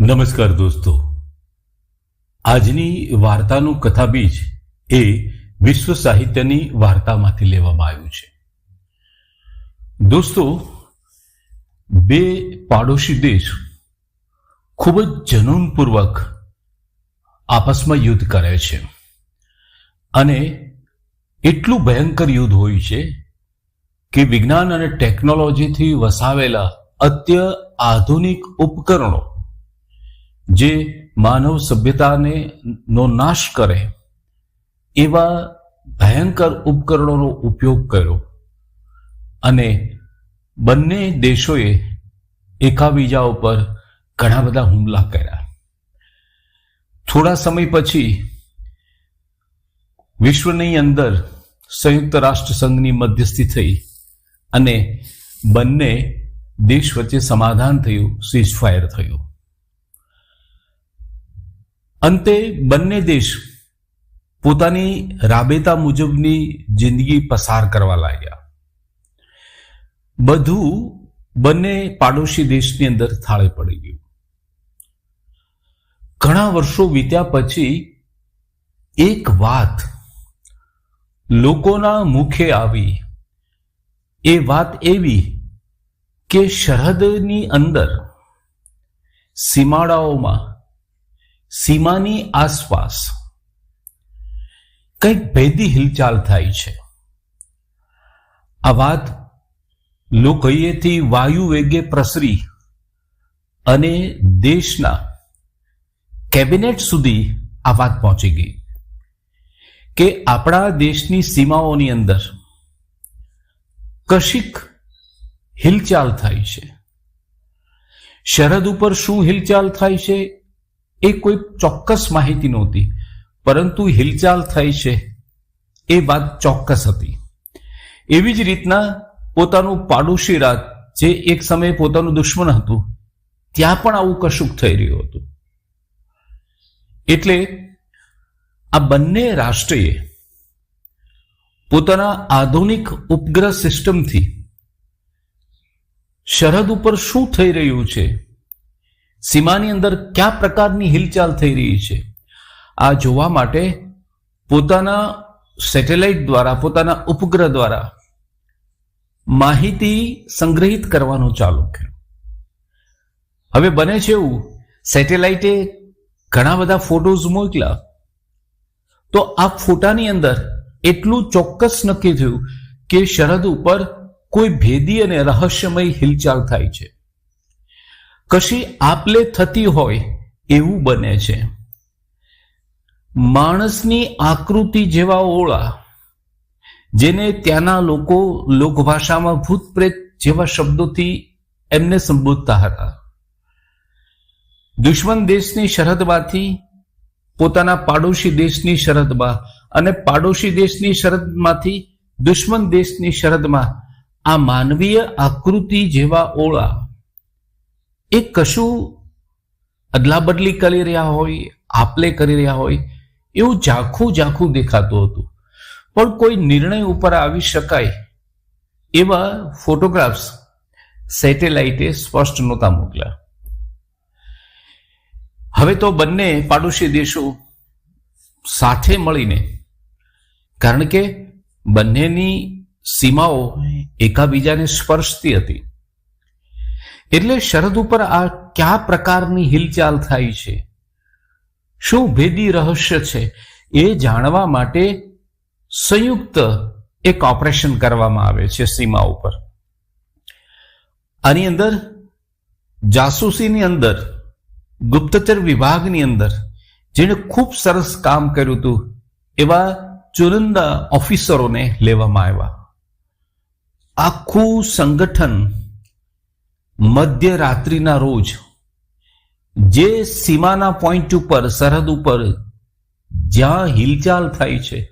નમસ્કાર દોસ્તો. આજની વાર્તાનું કથાબીજ એ વિશ્વ સાહિત્યની વાર્તામાંથી લેવામાં આવ્યું છે. દોસ્તો, બે પાડોશી દેશ ખૂબ જ જનૂનપૂર્વક આપસમાં યુદ્ધ કરે છે. અને એટલું ભયંકર યુદ્ધ હોય છે કે વિજ્ઞાન અને ટેકનોલોજીથી વસાવેલા અત્ય આધુનિક ઉપકરણો જે માનવ સભ્યતાને નો નાશ કરે, એવા ભયંકર ઉપકરણોનો ઉપયોગ કર્યો. અને બંને દેશોએ એકાબીજા ઉપર ઘણા બધા હુમલા કર્યા. થોડા સમય પછી વિશ્વની અંદર સંયુક્ત રાષ્ટ્ર સંઘની મધ્યસ્થી થઈ અને બંને દેશ વચ્ચે સમાધાન થયું સીઝ ફાયર થયું. અંતે બંને દેશ પોતાની રાબેતા મુજબની જિંદગી પસાર કરવા લાગ્યા. બધું બંને પાડોશી દેશની અંદર થાળે પડી ગયું. ઘણા વર્ષો વીત્યા પછી એક વાત લોકોના મુખે આવી. એ વાત એવી કે સરહદની અંદર સીમાડાઓમાં સીમાની આસપાસ કંઈક ભેદી હિલચાલ થાય છે. આ વાત લોકહીએથી વાયુ વેગે પ્રસરી અને દેશના કેબિનેટ સુધી આ વાત પહોંચી ગઈ કે આપણા દેશની સીમાઓની અંદર કશીક હિલચાલ થાય છે. સરહદ ઉપર શું હિલચાલ થાય છે? એ કોઈ ચોક્કસ માહિતી નહોતી, પરંતુ હિલચાલ થઈ છે. એ વાત ચોક્કસ હતી. એવી જ રીતના પોતાનું પાડોશી રાત જે એક સમયે પોતાનું દુશ્મન હતું, ત્યાં પણ આવું કશુંક થઈ રહ્યું હતું. એટલે આ બંને રાષ્ટ્રએ પોતાના આધુનિક ઉપગ્રહ સિસ્ટમથી સરહદ ઉપર શું થઈ રહ્યું છે? સીમાની અંદર કયા પ્રકારની હિલચાલ થઈ રહી છે? આ જોવા માટે પોતાના સેટેલાઇટ દ્વારા, પોતાના ઉપગ્રહ દ્વારા માહિતી સંગ્રહિત કરવાનું ચાલુ કર્યું. હવે બને છે એવું, સેટેલાઇટે ઘણા બધા ફોટોઝ મોકલ્યા. તો આ ફોટાની અંદર એટલું ચોક્કસ નક્કી થયું કે શરદ ઉપર કોઈ ભેદી અને રહસ્યમય હિલચાલ થાય છે. કશી આપલે થતી હોય એવું બને છે. માણસની આકૃતિ જેવા ઓળા, જેને ત્યાંના લોકો લોકભાષામાં ભૂતપ્રેત જેવા શબ્દોથી એમને સંબોધતા હતા. દુશ્મન દેશની સરહદમાંથી પોતાના પાડોશી દેશની સરહદમાં અને પાડોશી દેશની સરહદમાંથી દુશ્મન દેશની સરહદમાં આ માનવીય આકૃતિ જેવા ઓળા એ કશું અદલાબદલી કરી રહ્યા હોય, આપલે કરી રહ્યા હોય, એવું ઝાખું ઝાખું દેખાતું હતું. પણ કોઈ નિર્ણય ઉપર આવી શકાય એવા ફોટોગ્રાફ્સ સેટેલાઇટે સ્પષ્ટ નહોતા મોકલ્યા. હવે તો બંને પાડોશી દેશો સાથે મળીને, કારણ કે બંનેની સીમાઓ એકાબીજાને સ્પર્શતી હતી. એટલે શરદ ઉપર આ કયા પ્રકારની હિલચાલ થાય છે? શું ભેદી રહસ્ય છે? એ જાણવા માટે સંયુક્ત એક ઓપરેશન કરવામાં આવે છે સીમા ઉપર. આની અંદર જાસૂસીની અંદર, ગુપ્તચર વિભાગની અંદર, જેણે ખૂબ સરસ કામ કર્યું હતું, એવા ચુરંદા ઓફિસરોને લેવામાં આવ્યા. આખું સંગઠન મધ્યરાત્રિના રોજ જે સીમાના પોઈન્ટ ઉપર, સરહદ ઉપર જ્યાં હિલચાલ થાય છે,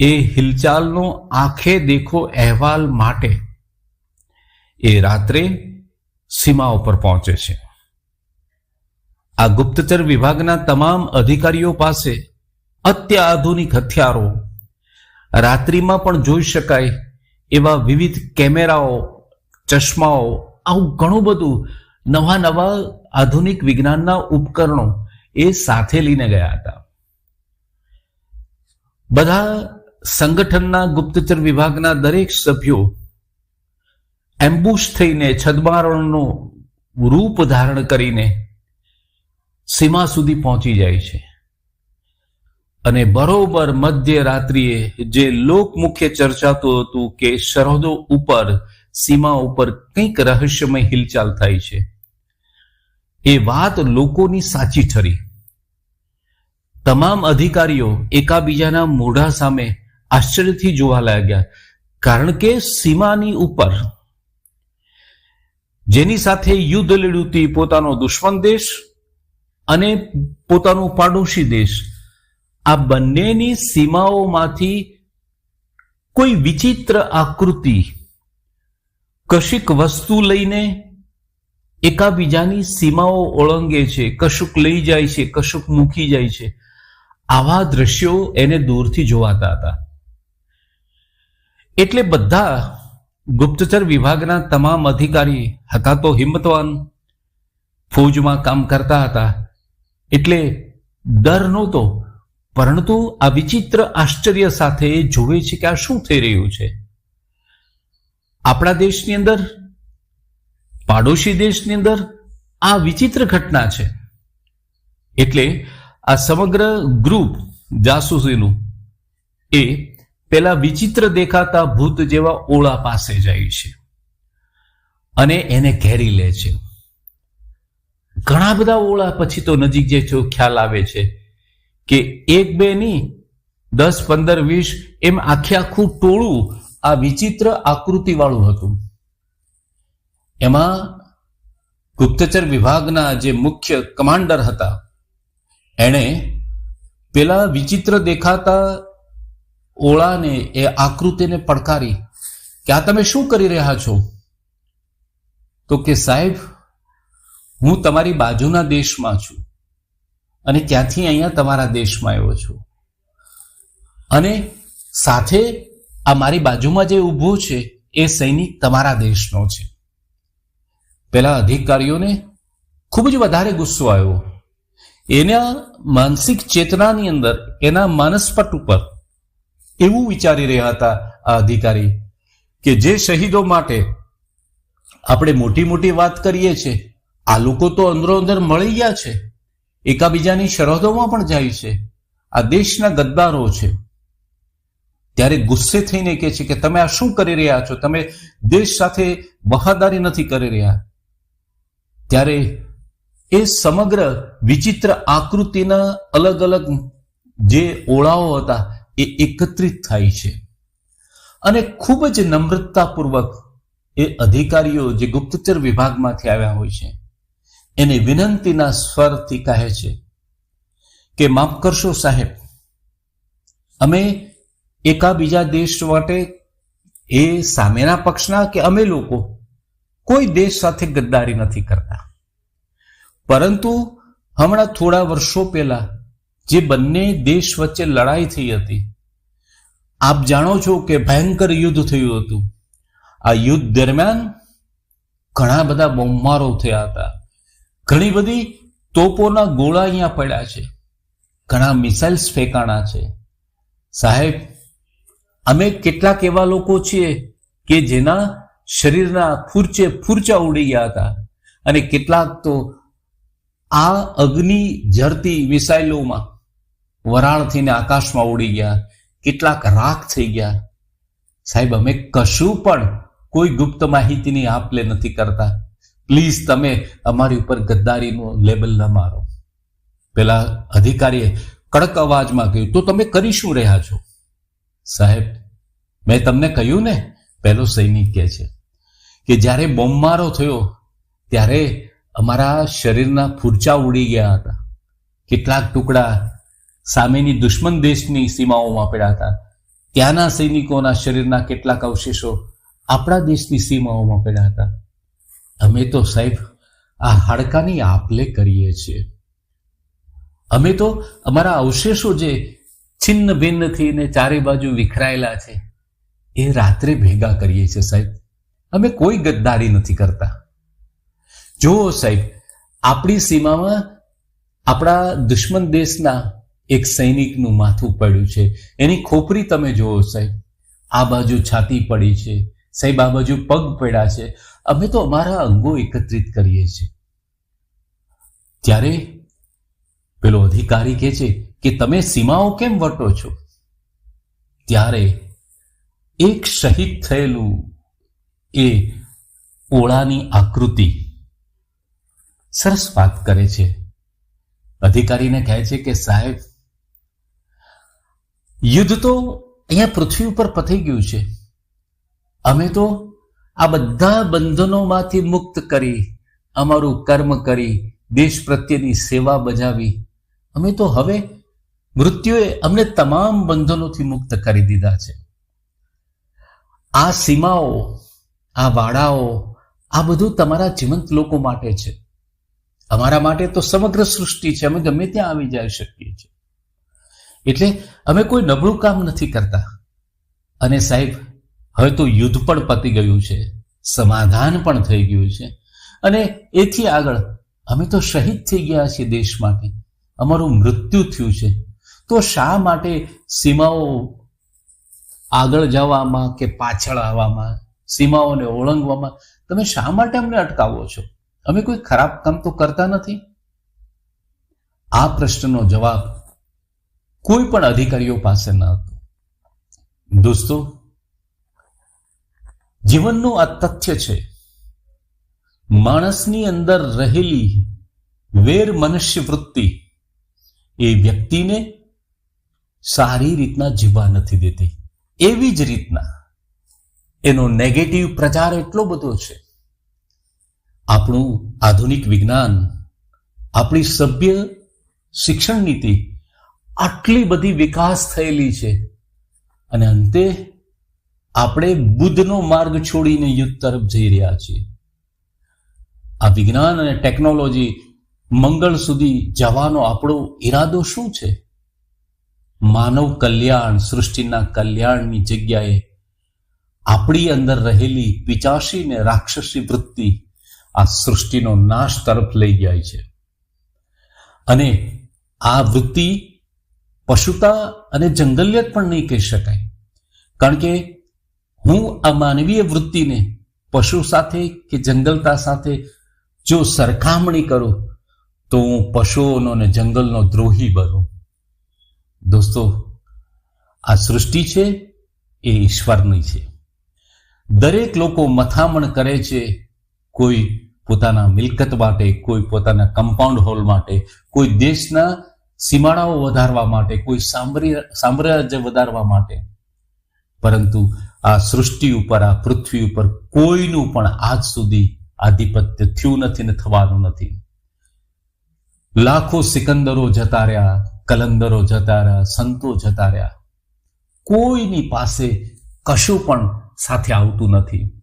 એ હિલચાલનો આંખે દેખો અહેવાલ માટે એ રાત્રે સીમા ઉપર પહોંચે છે. આ ગુપ્તચર વિભાગના તમામ અધિકારીઓ પાસે અત્યાધુનિક હથિયારો રાત્રિમાં પણ જોઈ શકાય એવા વિવિધ કેમેરાઓ, ચશ્માઓ આવું ઘણું બધું નવા નવા આધુનિક વિજ્ઞાનના ઉપકરણો એ સાથે લઈને ગયા હતા. બધા સંગઠનના ગુપ્તચર વિભાગના દરેક સભ્યો એમ્બુશ થઈને છદબારણનું રૂપ ધારણ કરીને સીમા સુધી પહોંચી જાય છે. અને બરોબર મધ્ય રાત્રિએ જે લોકમુખ્ય ચર્ચાતું હતું કે સરહદો ઉપર સીમા ઉપર કંઈક રહસ્યમય હિલચાલ થાય છે. એ વાત લોકોની સાચી ઠરી. તમામ અધિકારીઓ એકાબીજાના મોઢા સામે આશ્ચર્યથી જોવા લાગ્યા, કારણ કે સીમાની ઉપર, જેની સાથે યુદ્ધ લડ્યું પોતાનો દુશ્મન દેશ અને પોતાનો પાડોશી દેશ. આ બંનેની સીમાઓમાંથી કોઈ વિચિત્ર આકૃતિ કશીક વસ્તુ લઈને એકાબીજાની સીમાઓ ઓળંગે છે, કશુંક લઈ જાય છે, કશુંક મૂકી જાય છે. આવા દ્રશ્યો એને દૂરથી જોવાતા હતા. એટલે બધા ગુપ્તચર વિભાગના તમામ અધિકારી હતા તો હિંમતવાન ફૌજમાં કામ કરતા હતા. એટલે ડર નહોતો, પરંતુ આ વિચિત્ર આશ્ચર્ય સાથે જોવે છે કે આ શું થઈ રહ્યું છે? આપણા દેશની અંદર, પાડોશી દેશની અંદર આ વિચિત્ર ઘટના છે. એટલે આ સમગ્ર ગ્રુપ જાસૂસીનું એ પેલા વિચિત્ર દેખાતા ભૂત જેવા ઓળા પાસે જાય છે અને એને ઘેરી લે છે. ઘણા બધા ઓળા પછી તો નજીક જે છે ખ્યાલ આવે છે કે એક બે ની દસ, પંદર, વીસ એમ આખે આખું ટોળું આ વિચિત્ર આકૃતિ વાળું હતું. એમાં ગુપ્તચર વિભાગના જે મુખ્ય કમાન્ડર હતા, એણે પેલા વિચિત્ર દેખાતા ઓળાને, એ આકૃતિને પડકારી કે આ તમે શું કરી રહ્યા છો? તો કે સાહેબ, હું તમારી બાજુના દેશમાં છું અને ત્યાંથી અહીંયા તમારા દેશમાં આવ્યો છું. અને સાથે આ મારી બાજુમાં જે ઊભો છે, એ સૈનિક તમારા દેશનો છે. પેલા અધિકારીઓને ખૂબ જ વધારે ગુસ્સો આવ્યો. એના માનસિક ચેતનાની અંદર, એના માનસપટ ઉપર એવું વિચારી રહ્યા હતા આ અધિકારી કે જે શહીદો માટે આપણે મોટી મોટી વાત કરીએ છીએ, આ લોકો તો અંદરો અંદર મળી ગયા છે, એકાબીજાની સરહદોમાં પણ જાય છે, આ દેશના ગદ્દારો છે. ત્યારે ગુસ્સે થઈને કે છે કે તમે આ શું કરી રહ્યા છો? તમે દેશ સાથે વફાદારી નથી કરી રહ્યા. ત્યારે એ સમગ્ર વિચિત્ર આકૃતિના અલગ અલગ જે ઓળાઓ હતા, એ એકત્રિત થાય છે. અને ખૂબ જ નમ્રતાપૂર્વક એ અધિકારીઓ જે ગુપ્તચર વિભાગમાંથી આવ્યા હોય છે, એને વિનંતીના સ્વરથી કહે છે કે, માફ કરશો સાહેબ, અમે એકાબીજા દેશ માટે એ સામેના પક્ષના કે અમે લોકો કોઈ દેશ સાથે ગદ્દારી નથી કરતા. પરંતુ હમણાં થોડા વર્ષો પહેલા જે બંને દેશ વચ્ચે લડાઈ થઈ હતી, આપ જાણો છો કે ભયંકર યુદ્ધ થયું હતું. આ યુદ્ધ દરમિયાન ઘણા બધા બોમ્બારો થયા હતા. ઘણી બધી તોપોના ગોળા અહીંયા પડ્યા છે. ઘણા મિસાઇલ્સ ફેંકાણા છે. સાહેબ અમે કેટલાક એવા લોકો છીએ કે જેના શરીરના ફૂરચે ફૂરચા ઉડી ગયા હતા. અને કેટલાક તો આ અગ્નિ ઝરતી મિસાઇલોમાં વરાળ થઈને આકાશમાં ઉડી ગયા. કેટલાક રાખ થઈ ગયા. સાહેબ, અમે કશું પણ કોઈ ગુપ્ત માહિતીની આપ લે નથી કરતા. પ્લીઝ તમે અમારી ઉપર ગદ્દારીનું લેબલ ન મારો. પેલા અધિકારીએ કડક અવાજમાં કહ્યું, તો તમે કરી શું રહ્યા છો? સાહેબ, મેં તમને કહ્યું ને, પહેલો સૈનિક કહે છે કે જ્યારે બોમ્બમારો થયો, ત્યારે અમારા શરીરના ફૂરચા ઉડી ગયા હતા. કેટલાક ટુકડા સામેની દુશ્મન દેશની સીમાઓમાં પડ્યા હતા. ત્યાંના સૈનિકોના શરીરના કેટલાક અવશેષો આપણા દેશની સીમાઓમાં પડ્યા હતા. અમે તો સાહેબ, આ હાડકાની આપલે કરીએ છીએ. અમે તો અમારા અવશેષો જે છિન્ન ભિન્ન થઈને ચારે બાજુ વિખરાયેલા છે. એ રાત્રે ભેગા કરીએ છીએ સાહેબ. અમે કોઈ ગદ્દારી નથી કરતા. જુઓ સાહેબ, આપણી સીમામાં આપણા દુશ્મન દેશના એક સૈનિકનું માથું પડ્યું છે. એની ખોપરી તમે જુઓ સાહેબ. આ બાજુ છાતી પડી છે. સાહેબ, આ બાજુ પગ પડ્યા છે. અમે તો અમારા અંગો એકત્રિત કરીએ છીએ. ત્યારે પેલો અધિકારી કહે છે કે તમે સીમાઓ કેમ વટો છો? ત્યારે એક શહીદ થયેલું એ ઓળાની આકૃતિ સરસ વાત કરે છે. અધિકારીને કહે છે કે, સાહેબ, યુદ્ધ તો અહીંયા પૃથ્વી ઉપર પતી ગયું છે. અમે તો આ બધા બંધનોમાંથી મુક્ત કરી, અમારું કર્મ કરી, દેશ પ્રત્યેની સેવા બજાવી. અમે તો હવે મૃત્યુએ અમને તમામ બંધનોથી મુક્ત કરી દીધા છે. આ સીમાઓ, આ વાડાઓ, આ બધું તમારા જીવંત લોકો માટે છે. અમારા માટે તો સમગ્ર સૃષ્ટિ છે. અમે ગમે ત્યાં આવી જઈ શકીએ છીએ. એટલે અમે કોઈ નબળું કામ નથી કરતા. અને સાહેબ, હવે તો યુદ્ધ પણ પતી ગયું છે. સમાધાન પણ થઈ ગયું છે. અને એથી આગળ અમે તો શહીદ થઈ ગયા છીએ દેશ માટે. અમારું મૃત્યુ થયું છે. તો શા માટે સીમાઓ આગળ જવામાં કે પાછળ આવવામાં, સીમાઓને ઓળંગવામાં, તમે શા માટે અમને અટકાવો છો? અમે કોઈ ખરાબ કામ તો કરતા નથી? આ પ્રશ્નનો જવાબ કોઈ પણ અધિકારીઓ પાસે ન હતો. દોસ્તો, જીવનનું આ તથ્ય છે, માણસની અંદર રહેલી વેર મનુષ્ય વૃત્તિ એ વ્યક્તિને સારી રીતના જીવવા નથી દેતી. એવી જ રીતના એનો નેગેટિવ પ્રચાર એટલો બધો છે. આપણું આધુનિક વિજ્ઞાન, આપણી સભ્ય શિક્ષણ નીતિ આટલી બધી વિકાસ થયેલી છે અને અંતે આપણે બુદ્ધનો માર્ગ છોડીને યુદ્ધ તરફ જઈ રહ્યા છીએ. આ વિજ્ઞાન અને ટેકનોલોજી મંગળ સુધી જવાનો આપણો ઈરાદો શું છે? માનવ કલ્યાણ, સૃષ્ટિના કલ્યાણની જગ્યાએ આપણી અંદર રહેલી પિચાશી ને રાક્ષસી વૃત્તિ આ સૃષ્ટિનો નાશ તરફ લઈ જાય છે. અને આ વૃત્તિ પશુતા અને જંગલિયત પણ નહીં કહી શકાય. કારણ કે હું આ માનવીય વૃત્તિને પશુ સાથે કે જંગલતા સાથે જો સરખામણી કરું, તો હું પશુઓનો અને જંગલનો દ્રોહી બનું. દોસ્તો, આ સૃષ્ટિ છે એ ઈશ્વરની છે. દરેક લોકો મથામણ કરે છે કોઈ પોતાના મિલકત માટે, કોઈ પોતાના કમ્પાઉન્ડ હોલ માટે, કોઈ દેશના સીમાડાઓ વધારવા માટે, કોઈ સામ્રાજ્ય વધારવા માટે. પરંતુ આ સૃષ્ટિ ઉપર, આ પૃથ્વી ઉપર કોઈનું પણ આજ સુધી આધિપત્ય થયું નથી ને થવાનું નથી. લાખો સિકંદરો જતા રહ્યા કલંદરો જતા રહ્યા, સંતો જતા રહ્યા. કોઈની પાસે કશું પણ સાથે આવતું નથી.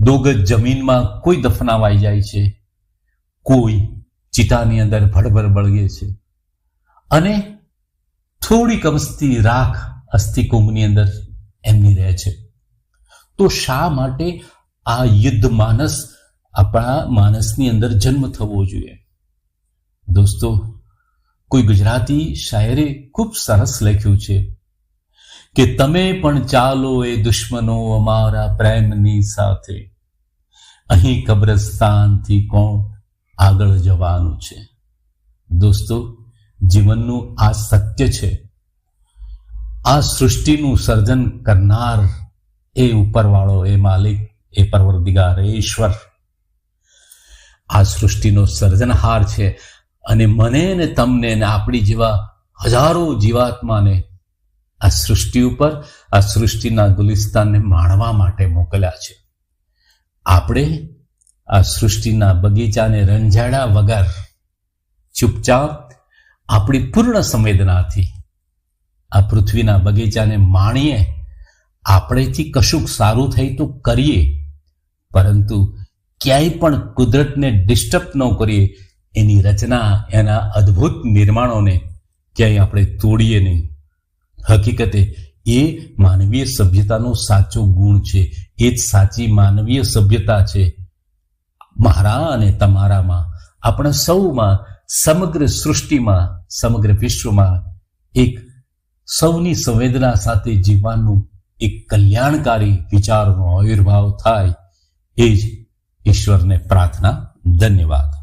દોગજ જમીનમાં કોઈ દફનાવાઈ જાય છે. કોઈ ચિતાની અંદર ભડભડ બળગે છે. અને થોડીક અમસ્તી રાખ અસ્થિકુંભની અંદર એમની રહે છે. તો શા માટે આ યુદ્ધ માનસ, આપણા માનસની અંદર જન્મ થવો જોઈએ? દોસ્તો કોઈ ગુજરાતી શાયરે ખૂબ સરસ લખ્યું છે કે તમે પણ ચાલો એ દુશ્મનો અમારા પ્રેમની સાથે. અહીં કબ્રસ્તાનથી કોણ આગળ જવાનું છે? દોસ્તો, જીવનનું આ સત્ય છે. આ સૃષ્ટિનું સર્જન કરનાર એ ઉપરવાળો, એ માલિક, એ પરવરદિગાર, એ ઈશ્વર. આ સૃષ્ટિનો સર્જનહાર છે. અને મને ને તમને ને આપણી જેવા હજારો જીવાત્માને આ સૃષ્ટિ ઉપર, આ સૃષ્ટિના ગુલિસ્તાનને માણવા માટે મોકલ્યા છે. આપણે આ સૃષ્ટિના બગીચાને રંજાડા વગર ચૂપચાપ આપણી પૂર્ણ સંવેદનાથી આ પૃથ્વીના બગીચાને માણીએ, આપણેથી કશુંક સારું થાય તો કરીએ, પરંતુ ક્યાંય પણ કુદરતને ડિસ્ટર્બ ન કરીએ એની રચના, એના અદ્ભુત નિર્માણોને ક્યાંય આપણે તોડીએ નહીં. હકીકતે એ માનવીય સભ્યતાનો સાચો ગુણ છે. એ જ સાચી માનવીય સભ્યતા છે. મારા અને તમારામાં, આપણા સૌમાં, સમગ્ર સૃષ્ટિમાં, સમગ્ર વિશ્વમાં એક સૌની સંવેદના સાથે જીવવાનું એક કલ્યાણકારી વિચારનો આવિર્ભાવ થાય. એ જ ઈશ્વરને પ્રાર્થના. ધન્યવાદ.